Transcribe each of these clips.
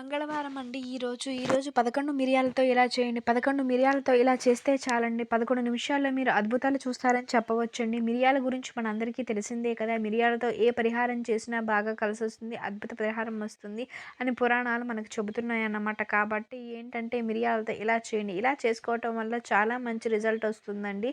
మంగళవారం అండి. ఈరోజు ఈరోజు పదకొండు మిరియాలతో ఇలా చేయండి. పదకొండు మిరియాలతో ఇలా చేస్తే చాలండి. పదకొండు నిమిషాల్లో మీరు అద్భుతాలు చూస్తారని చెప్పవచ్చండి. మిరియాల గురించి మన అందరికీ తెలిసిందే కదా. మిరియాలతో ఏ పరిహారం చేసినా బాగా కలిసి వస్తుంది అద్భుత పరిహారం వస్తుంది అని పురాణాలు మనకు చెబుతున్నాయి అన్నమాట కాబట్టి ఏంటంటే మిరియాలతో ఇలా చేయండి. ఇలా చేసుకోవటం వల్ల చాలా మంచి రిజల్ట్ వస్తుందండి.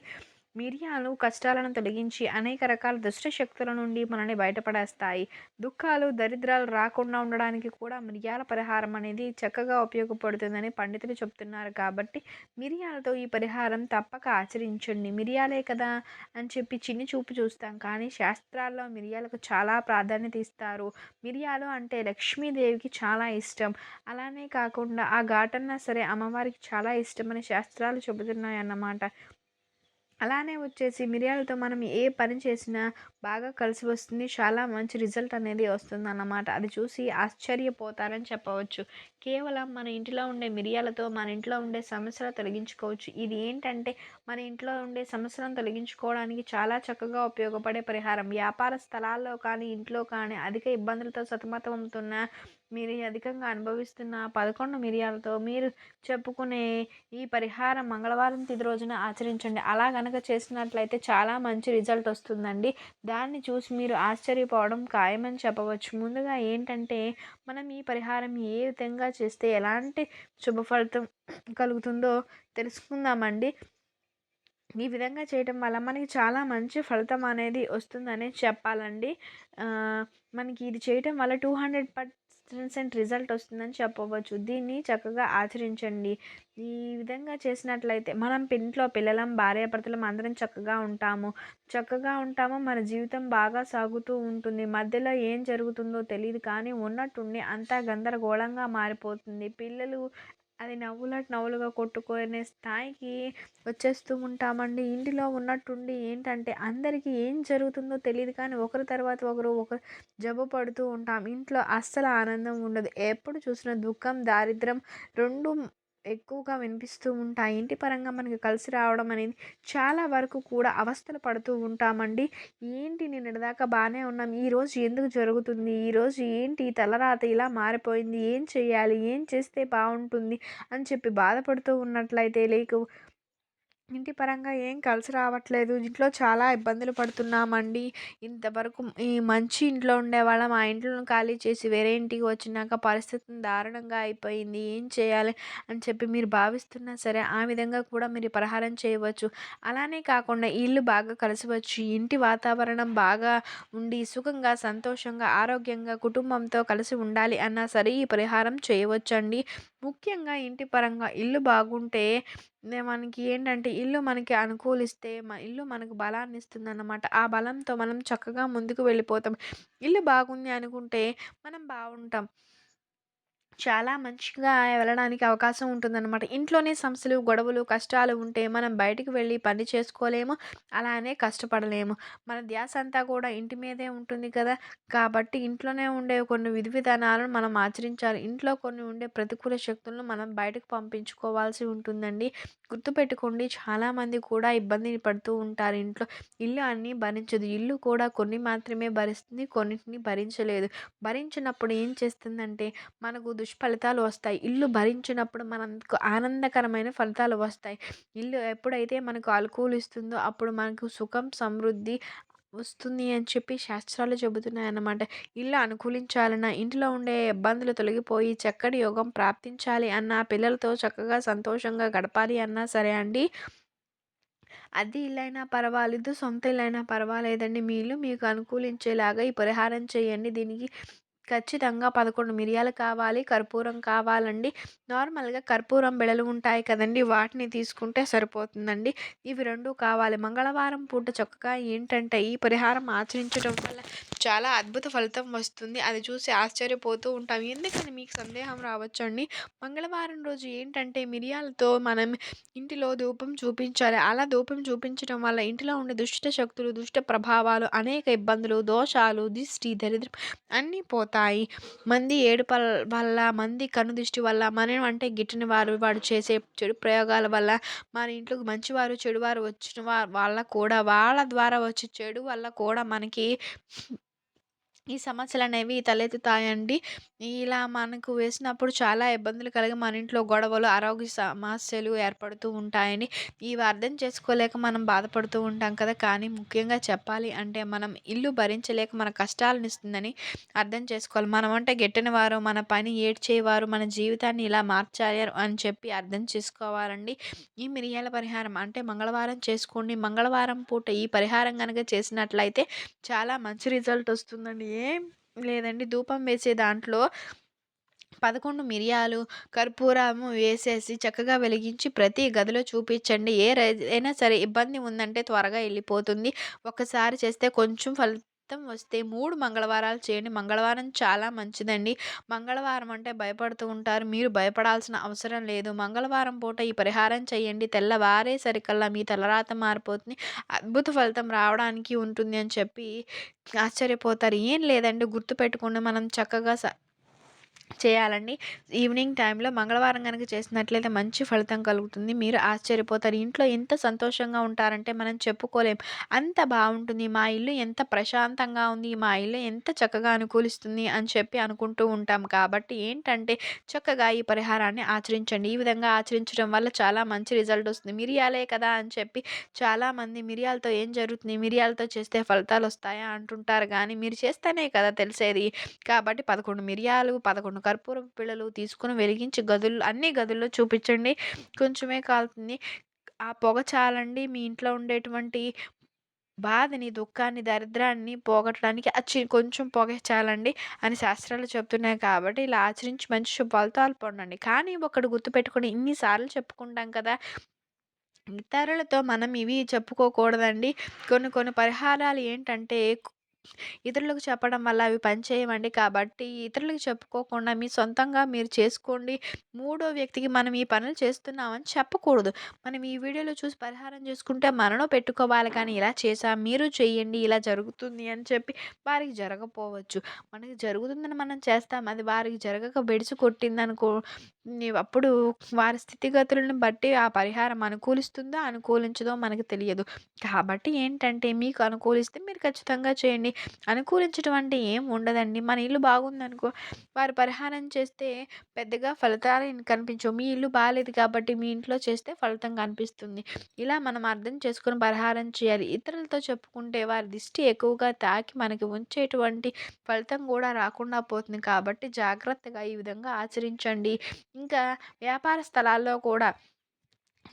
మిరియాలు కష్టాలను తొలగించి అనేక రకాల దుష్ట శక్తుల నుండి మనల్ని బయటపడేస్తాయి. దుఃఖాలు దరిద్రాలు రాకుండా ఉండడానికి కూడా మిరియాల పరిహారం అనేది చక్కగా ఉపయోగపడుతుందని పండితులు చెప్తున్నారు కాబట్టి మిరియాలతో ఈ పరిహారం తప్పక ఆచరించండి. మిరియాలే కదా అని చెప్పి చిన్ని చూపు చూస్తాం కానీ శాస్త్రాల్లో మిరియాలకు చాలా ప్రాధాన్యత ఇస్తారు. మిరియాలు అంటే లక్ష్మీదేవికి చాలా ఇష్టం. అలానే కాకుండా ఆ ఘాటన్నా సరే అమ్మవారికి చాలా ఇష్టమని శాస్త్రాలు చెబుతున్నాయి అన్నమాట అలానే వచ్చేసి మిరియాలతో మనం ఏ పని చేసినా బాగా కలిసి వస్తుంది. చాలా మంచి రిజల్ట్ అనేది వస్తుంది అన్నమాట అది చూసి ఆశ్చర్యపోతారని చెప్పవచ్చు. కేవలం మన ఇంటిలో ఉండే మిరియాలతో మన ఇంట్లో ఉండే సమస్యలు తొలగించుకోవచ్చు. ఇది ఏంటంటే మన ఇంట్లో ఉండే సమస్యలను తొలగించుకోవడానికి చాలా చక్కగా ఉపయోగపడే పరిహారం. వ్యాపార స్థలాల్లో కానీ ఇంట్లో కానీ అధిక ఇబ్బందులతో సతమతమవుతున్న మీరు అధికంగా అనుభవిస్తున్న పదకొండు మిరియాలతో మీరు చెప్పుకునే ఈ పరిహారం మంగళవారం తిది రోజున ఆచరించండి. అలా కనుక చేసినట్లయితే చాలా మంచి రిజల్ట్ వస్తుందండి. దాన్ని చూసి మీరు ఆశ్చర్యపోవడం ఖాయమని చెప్పవచ్చు. ముందుగా ఏంటంటే మనం ఈ పరిహారం ఏ విధంగా చేస్తే ఎలాంటి శుభ ఫలితం కలుగుతుందో తెలుసుకుందామండి. ఈ విధంగా చేయటం వల్ల మనకి చాలా మంచి ఫలితం అనేది వస్తుందని చెప్పాలండి. మనకి ఇది చేయటం వల్ల టూ హండ్రెడ్ పర్సెంట్ రిజల్ట్ వస్తుందని చెప్పవచ్చు. దీన్ని చక్కగా ఆచరించండి. ఈ విధంగా చేసినట్లయితే మనం ఇంట్లో పిల్లలం భార్యాభర్తలం అందరం చక్కగా ఉంటాము. చక్కగా ఉంటాము. మన జీవితం బాగా సాగుతూ ఉంటుంది. మధ్యలో ఏం జరుగుతుందో తెలియదు కానీ ఉన్నట్టుండి అంతా గందరగోళంగా మారిపోతుంది. పిల్లలు అది నవ్వులాటి నవ్వులుగా కొట్టుకునే స్థాయికి వచ్చేస్తూ ఉంటామండి. ఇంటిలో ఉన్నట్టుండి ఏంటంటే అందరికీ ఏం జరుగుతుందో తెలియదు కానీ ఒకరి తర్వాత ఒకరు ఒకరు జబ్బు పడుతూ ఉంటాం. ఇంట్లో అస్సలు ఆనందం ఉండదు. ఎప్పుడు చూసినా దుఃఖం దారిద్రం రెండు ఎక్కువగా వినిపిస్తూ ఉంటాయి. ఇంటి పరంగా మనకి కలిసి రావడం అనేది చాలా వరకు కూడా అవస్థలు పడుతూ ఉంటామండి. ఏంటి నేను నిన్నటిదాకా బాగానే ఉన్నాం. ఈరోజు ఎందుకు జరుగుతుంది? ఈరోజు ఏంటి? తలరాత ఇలా మారిపోయింది. ఏం చేయాలి? ఏం చేస్తే బాగుంటుంది? అని చెప్పి బాధపడుతూ ఉన్నట్లయితే లేక ఇంటి పరంగా ఏం కలిసి రావట్లేదు. ఇంట్లో చాలా ఇబ్బందులు పడుతున్నామండి. ఇంతవరకు ఈ మంచి ఇంట్లో ఉండేవాళ్ళం ఆ ఇంట్లోని ఖాళీ చేసి వేరే ఇంటికి వచ్చినాక పరిస్థితి దారుణంగా అయిపోయింది. ఏం చేయాలి అని చెప్పి మీరు భావిస్తున్నా సరే ఆ విధంగా కూడా మీరు పరిహారం చేయవచ్చు. అలానే కాకుండా ఇల్లు బాగా కలిసి వచ్చి ఇంటి వాతావరణం బాగా ఉండి సుఖంగా సంతోషంగా ఆరోగ్యంగా కుటుంబంతో కలిసి ఉండాలి అన్నా సరే ఈ పరిహారం చేయవచ్చండి. ముఖ్యంగా ఇంటి పరంగా ఇల్లు బాగుంటే మనకి ఏంటంటే ఇల్లు మనకి అనుకూలిస్తే ఇల్లు మనకు బలాన్ని ఇస్తుంది అన్నమాట ఆ బలంతో మనం చక్కగా ముందుకు వెళ్ళిపోతాం. ఇల్లు బాగుంది అనుకుంటే మనం బాగుంటాం. చాలా మంచిగా వెళ్ళడానికి అవకాశం ఉంటుందన్నమాట. ఇంట్లోనే సమస్యలు గొడవలు కష్టాలు ఉంటే మనం బయటికి వెళ్ళి పని చేసుకోలేము అలానే కష్టపడలేము. మన ధ్యాస అంతా కూడా ఇంటి మీదే ఉంటుంది కదా! కాబట్టి ఇంట్లోనే ఉండే కొన్ని విధి విధానాలను మనం ఆచరించాలి. ఇంట్లో కొన్ని ఉండే ప్రతికూల శక్తులను మనం బయటకు పంపించుకోవాల్సి ఉంటుందండి. గుర్తుపెట్టుకోండి చాలామంది కూడా ఇబ్బందిని పడుతూ ఉంటారు ఇంట్లో. ఇల్లు అన్నీ భరించదు. ఇల్లు కూడా కొన్ని మాత్రమే భరిస్తుంది కొన్నింటిని భరించలేదు. భరించినప్పుడు ఏం చేస్తుందంటే మనకు దుష్ఫలితాలు వస్తాయి. ఇల్లు భరించినప్పుడు మనకు ఆనందకరమైన ఫలితాలు వస్తాయి. ఇల్లు ఎప్పుడైతే మనకు అనుకూలిస్తుందో అప్పుడు మనకు సుఖం సమృద్ధి వస్తుంది అని చెప్పి శాస్త్రాలు చెబుతున్నాయి అన్నమాట ఇల్లు అనుకూలించాలన్నా ఇంట్లో ఉండే ఇబ్బందులు తొలగిపోయి చక్కటి యోగం ప్రాప్తించాలి అన్న పిల్లలతో చక్కగా సంతోషంగా గడపాలి అన్నా సరే అండి. అది ఇల్లైనా పర్వాలేదు సొంత ఇల్లైనా పర్వాలేదండి. మీ ఇల్లు మీకు అనుకూలించేలాగా ఈ పరిహారం చేయండి. దీనికి ఖచ్చితంగా పదకొండు మిరియాలు కావాలి కర్పూరం కావాలండి. నార్మల్గా కర్పూరం బెడలు ఉంటాయి కదండి వాటిని తీసుకుంటే సరిపోతుందండి. ఇవి రెండు కావాలి. మంగళవారం పూట చక్కగా ఏంటంటే ఈ పరిహారం ఆచరించడం వల్ల చాలా అద్భుత ఫలితం వస్తుంది. అది చూసి ఆశ్చర్యపోతూ ఉంటాం. ఎందుకని మీకు సందేహం రావచ్చండి మంగళవారం రోజు ఏంటంటే మిరియాలతో మనం ఇంటిలో ధూపం చూపించాలి. అలా ధూపం చూపించడం వల్ల ఇంటిలో ఉండే దుష్ట శక్తులు దుష్ట ప్రభావాలు అనేక ఇబ్బందులు దోషాలు దిష్టి దరిద్రం అన్నీ పోతాయి. మంది ఏడుపల వల్ల మంది కనుదిష్టి వల్ల మనం అంటే గిట్టిన వారు వాడు చేసే చెడు ప్రయోగాల వల్ల మన ఇంట్లోకి మంచివారు చెడువారు వచ్చిన వాళ్ళ కూడా వాళ్ళ ద్వారా వచ్చే చెడు వల్ల కూడా మనకి ఈ సమస్యలు అనేవి తలెత్తుతాయండి. ఇలా మనకు వేసినప్పుడు చాలా ఇబ్బందులు కలిగి మన ఇంట్లో గొడవలు, ఆరోగ్య సమస్యలు ఏర్పడుతూ ఉంటాయని ఇవి అర్థం చేసుకోలేక మనం బాధపడుతూ ఉంటాం కదా! కానీ ముఖ్యంగా చెప్పాలి అంటే మనం ఇల్లు భరించలేక మన కష్టాలను ఇస్తుందని అర్థం చేసుకోవాలి. మనం అంటే గెట్టిన వారు మన పని ఏడ్చేవారు, మన జీవితాన్ని ఇలా మార్చారు అని చెప్పి అర్థం చేసుకోవాలండి. ఈ మిరియాల పరిహారం అంటే మంగళవారం చేసుకోండి. మంగళవారం పూట ఈ పరిహారం కనుక చేసినట్లయితే చాలా మంచి రిజల్ట్ వస్తుందండి. లేదండి ధూపం వేసే దాంట్లో 11 మిరియాలు, కర్పూరము వేసేసి చక్కగా వెలిగించి ప్రతి గదిలో చూపించండి. ఏ అయినా సరే ఇబ్బంది ఉందంటే త్వరగా వెళ్ళిపోతుంది. ఒక్కసారి చేస్తే కొంచెం ఫలితం వస్తే మూడు మంగళవారాలు చేయండి. మంగళవారం చాలా మంచిదండి. మంగళవారం అంటే భయపడుతూ ఉంటారు. మీరు భయపడాల్సిన అవసరం లేదు. మంగళవారం పూట ఈ పరిహారం చేయండి. తెల్లవారేసరికల్లా మీ తలరాత మారిపోతుంది. అద్భుత ఫలితం రావడానికి ఉంటుంది అని చెప్పి ఆశ్చర్యపోతారు. ఏం లేదండి గుర్తుపెట్టుకుని మనం చక్కగా స చేయాలండి. ఈవినింగ్ టైంలో మంగళవారం కనుక చేసినట్లయితే మంచి ఫలితం కలుగుతుంది. మీరు ఆశ్చర్యపోతారు. ఇంట్లో ఎంత సంతోషంగా ఉంటారంటే మనం చెప్పుకోలేం. అంత బాగుంటుంది మా ఇల్లు ఎంత ప్రశాంతంగా ఉంది. మా ఇల్లు ఎంత చక్కగా అనుకూలిస్తుంది అని చెప్పి అనుకుంటూ ఉంటాం. కాబట్టి ఏంటంటే చక్కగా ఈ పరిహారాన్ని ఆచరించండి. ఈ విధంగా ఆచరించడం వల్ల చాలా మంచి రిజల్ట్ వస్తుంది. మిరియాలే కదా అని చెప్పి చాలామంది మిరియాలతో ఏం జరుగుతుంది? మిరియాలతో చేస్తే ఫలితాలు వస్తాయా అంటుంటారు కానీ మీరు చేస్తేనే కదా తెలిసేది. కాబట్టి 11 మిరియాలు, 11 కర్పూర పిల్లలు తీసుకొని వెలిగించి గదులు అన్ని గదుల్లో చూపించండి. కొంచెమే కాలుతుంది. ఆ పొగ చాలండి మీ ఇంట్లో ఉండేటువంటి బాధని, దుఃఖాన్ని, దరిద్రాన్ని పోగొట్టడానికి అచ్చి కొంచెం పొగ చాలండి అని శాస్త్రాలు చెప్తున్నాయి కాబట్టి ఇలా ఆచరించి మంచి శుభాలతో ఫలితాలు కానీ ఒకటి గుర్తుపెట్టుకుని ఇన్నిసార్లు చెప్పుకుంటాం కదా! ఇతరులతో మనం ఇవి చెప్పుకోకూడదండి. కొన్ని కొన్ని పరిహారాలు ఏంటంటే ఇతరులకు చెప్పడం వల్ల అవి పనిచేయవండి. కాబట్టి ఇతరులకు చెప్పుకోకుండా మీ సొంతంగా మీరు చేసుకోండి. మూడో వ్యక్తికి మనం ఈ పనులు చేస్తున్నామని చెప్పకూడదు. మనం ఈ వీడియోలో చూసి పరిహారం చేసుకుంటే మనలో పెట్టుకోవాలి కానీ ఇలా చేసాం మీరు చేయండి ఇలా జరుగుతుంది అని చెప్పి వారికి జరగపోవచ్చు. మనకి జరుగుతుందని మనం చేస్తాం. అది వారికి జరగక బెడిసి కొట్టిందనుకో అప్పుడు వారి స్థితిగతులను బట్టి ఆ పరిహారం అనుకూలిస్తుందో, అనుకూలించదో మనకు తెలియదు. కాబట్టి ఏంటంటే మీకు అనుకూలిస్తే మీరు ఖచ్చితంగా చేయండి. అనుకూలించడం అంటే ఏం ఉండదండి. మన ఇల్లు బాగుందనుకో వారు పరిహారం చేస్తే పెద్దగా ఫలితాలు కనిపించవు. మీ ఇల్లు బాగాలేదు కాబట్టి మీ ఇంట్లో చేస్తే ఫలితం కనిపిస్తుంది. ఇలా మనం అర్థం చేసుకుని పరిహారం చేయాలి. ఇతరులతో చెప్పుకుంటే వారి దిష్టి ఎక్కువగా తాకి మనకి ఉంచేటువంటి ఫలితం కూడా రాకుండా పోతుంది. కాబట్టి జాగ్రత్తగా ఈ విధంగా ఆచరించండి. ఇంకా వ్యాపార స్థలాల్లో కూడా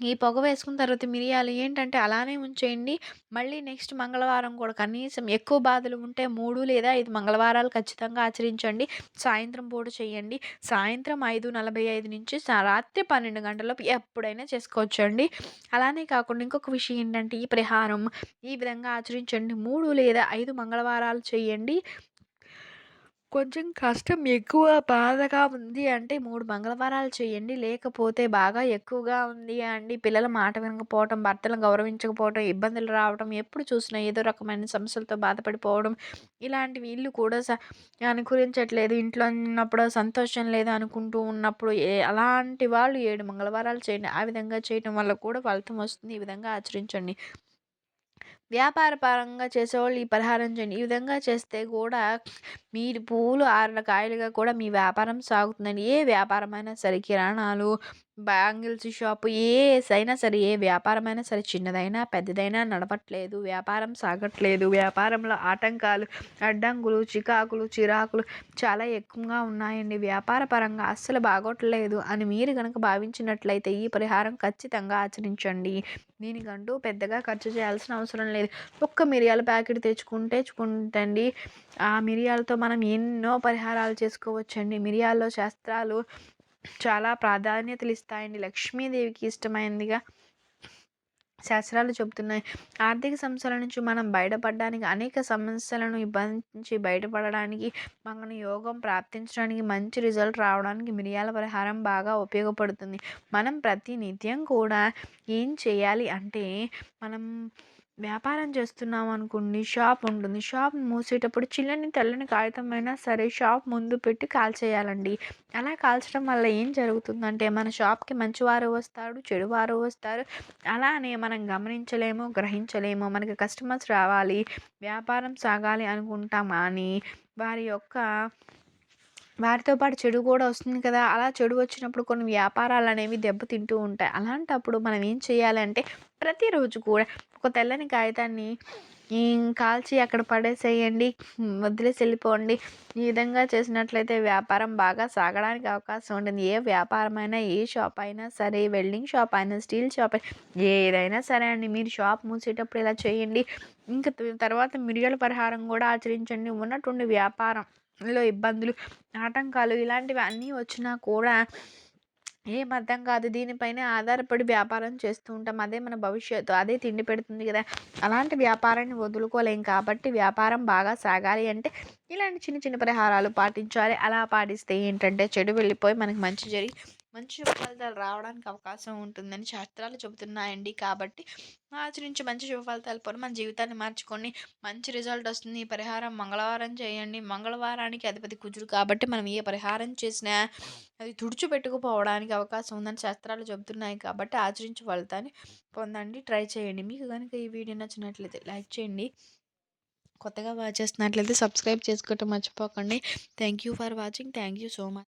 ఈ పొగ వేసుకున్న తర్వాత మిరియాలు ఏంటంటే అలానే ఉంచేయండి. మళ్ళీ నెక్స్ట్ మంగళవారం కూడా కనీసం ఎక్కువ బాధలు ఉంటే మూడు లేదా ఐదు మంగళవారాలు ఖచ్చితంగా ఆచరించండి. సాయంత్రం పూట చేయండి. సాయంత్రం 5:45 నుంచి రాత్రి 12 గంటలలోపు ఎప్పుడైనా చేసుకోవచ్చండి. అలానే కాకుండా ఇంకొక విషయం ఏంటంటే ఈ పరిహారం ఈ విధంగా ఆచరించండి. మూడు లేదా ఐదు మంగళవారాలు చేయండి. కొంచెం కష్టం ఎక్కువ బాధగా ఉంది అంటే మూడు మంగళవారాలు చేయండి. లేకపోతే బాగా ఎక్కువగా ఉంది అండి పిల్లల మాట వినకపోవటం, భర్తలను గౌరవించకపోవటం, ఇబ్బందులు రావటం, ఎప్పుడు చూసినా ఏదో రకమైన సమస్యలతో బాధపడిపోవడం, ఇలాంటివి ఇల్లు కూడా స అనుకూలించట్లేదు. ఇంట్లో ఉన్నప్పుడు సంతోషం లేదు అనుకుంటూ ఉన్నప్పుడు ఏ అలాంటి వాళ్ళు ఏడు మంగళవారాలు చేయండి. ఆ విధంగా చేయటం వల్ల కూడా ఫలితం వస్తుంది. ఈ విధంగా ఆచరించండి. వ్యాపార పరంగా చేసేవాళ్ళు ఈ పరిహారం చేయండి. ఈ విధంగా చేస్తే కూడా మీరు పూలు ఆరిన కాయలుగా కూడా మీ వ్యాపారం సాగుతుందండి. ఏ వ్యాపారమైనా సరే కిరాణాలు, బ్యాంగిల్స్ షాపు ఏసైనా సరే ఏ వ్యాపారమైనా సరే చిన్నదైనా, పెద్దదైనా నడవట్లేదు. వ్యాపారం సాగట్లేదు. వ్యాపారంలో ఆటంకాలు, అడ్డంకులు, చికాకులు, చిరాకులు చాలా ఎక్కువగా ఉన్నాయండి. వ్యాపార పరంగా అస్సలు బాగోట్లేదు అని మీరు కనుక భావించినట్లయితే ఈ పరిహారం ఖచ్చితంగా ఆచరించండి. దీనికంటూ పెద్దగా ఖర్చు చేయాల్సిన అవసరం లేదు. ఒక్క మిరియాల ప్యాకెట్ తెచ్చుకుంటే తెచ్చుకుంటండి ఆ మిరియాలతో మనం ఎన్నో పరిహారాలు చేసుకోవచ్చండి. మిరియాల్లో శాస్త్రాలు చాలా ప్రాధాన్యతలు ఇస్తాయండి. లక్ష్మీదేవికి ఇష్టమైనదిగా శాస్త్రాలు చెబుతున్నాయి. ఆర్థిక సమస్యల నుంచి మనం బయటపడడానికి అనేక సమస్యలను ఇబ్బంది నుంచి బయటపడడానికి మన యోగం ప్రాప్తించడానికి మంచి రిజల్ట్ రావడానికి మిరియాల పరిహారం బాగా ఉపయోగపడుతుంది. మనం ప్రతి నిత్యం కూడా ఏం చేయాలి అంటే మనం వ్యాపారం చేస్తున్నాం అనుకోండి షాప్ ఉంటుంది. షాప్ మూసేటప్పుడు చిల్లని తెల్లని కాగితమైనా సరే షాప్ ముందు పెట్టి కాల్చేయాలండి. అలా కాల్చడం వల్ల ఏం జరుగుతుందంటే మన షాప్‌కి మంచివారు వస్తారు, చెడువారు వస్తారు. అలానే మనం గమనించలేము, గ్రహించలేము. మనకి కస్టమర్స్ రావాలి, వ్యాపారం సాగాలి అనుకుంటాం అని వారి యొక్క వారితో పాటు చెడు కూడా వస్తుంది కదా. అలా చెడు వచ్చినప్పుడు కొన్ని వ్యాపారాలు అనేవి దెబ్బతింటూ ఉంటాయి. అలాంటప్పుడు మనం ఏం చేయాలంటే ప్రతిరోజు కూడా ఒక తెల్లని కాగితాన్ని కాల్చి అక్కడ పడేసేయండి వదిలేసి వెళ్ళిపోండి. ఈ విధంగా చేసినట్లయితే వ్యాపారం బాగా సాగడానికి అవకాశం ఉంటుంది. ఏ వ్యాపారమైనా ఏ షాప్ అయినా సరే వెల్డింగ్ షాప్ అయినా స్టీల్ షాప్ అయినా ఏదైనా సరే అండి. మీరు షాప్ మూసేటప్పుడు ఇలా చేయండి. ఇంకా తర్వాత మిరియాల పరిహారం కూడా ఆచరించండి. ఉన్నటువంటి వ్యాపారం లో ఇబ్బందులు ఆటంకాలు ఇలాంటివి అన్నీ వచ్చినా కూడా ఏం అర్థం కాదు. దీనిపైన ఆధారపడి వ్యాపారం చేస్తూ ఉంటాం. అదే మన భవిష్యత్తు. అదే తిండి పెడుతుంది కదా. అలాంటి వ్యాపారాన్ని వదులుకోలేం కాబట్టి వ్యాపారం బాగా సాగాలి అంటే ఇలాంటి చిన్న చిన్న పరిహారాలు పాటించాలి. అలా పాటిస్తే ఏంటంటే చెడు వెళ్ళిపోయి మనకి మంచి జరిగి మంచి ఫలితాలు రావడానికి అవకాశం ఉంటుందని శాస్త్రాలు చెబుతున్నాయండి. కాబట్టి ఆచరించి మంచి శుభ ఫలితాలు పొంది మన జీవితాన్ని మార్చుకొని మంచి రిజల్ట్ వస్తుంది. ఈ పరిహారం మంగళవారం చేయండి. మంగళవారానికి అధిపతి కుజుడు కాబట్టి మనం ఏ పరిహారం చేసినా అది తుడిచిపెట్టుకుపోవడానికి అవకాశం ఉందని శాస్త్రాలు చెబుతున్నాయి. కాబట్టి ఆచరించి ఫలితాన్ని పొందండి. ట్రై చేయండి. మీకు కనుక ఈ వీడియో నచ్చినట్లయితే లైక్ చేయండి. కొత్తగా వాచ్ చేస్తున్నట్లయితే సబ్స్క్రైబ్ చేసుకోవటం మర్చిపోకండి. Thank you for watching thank you so much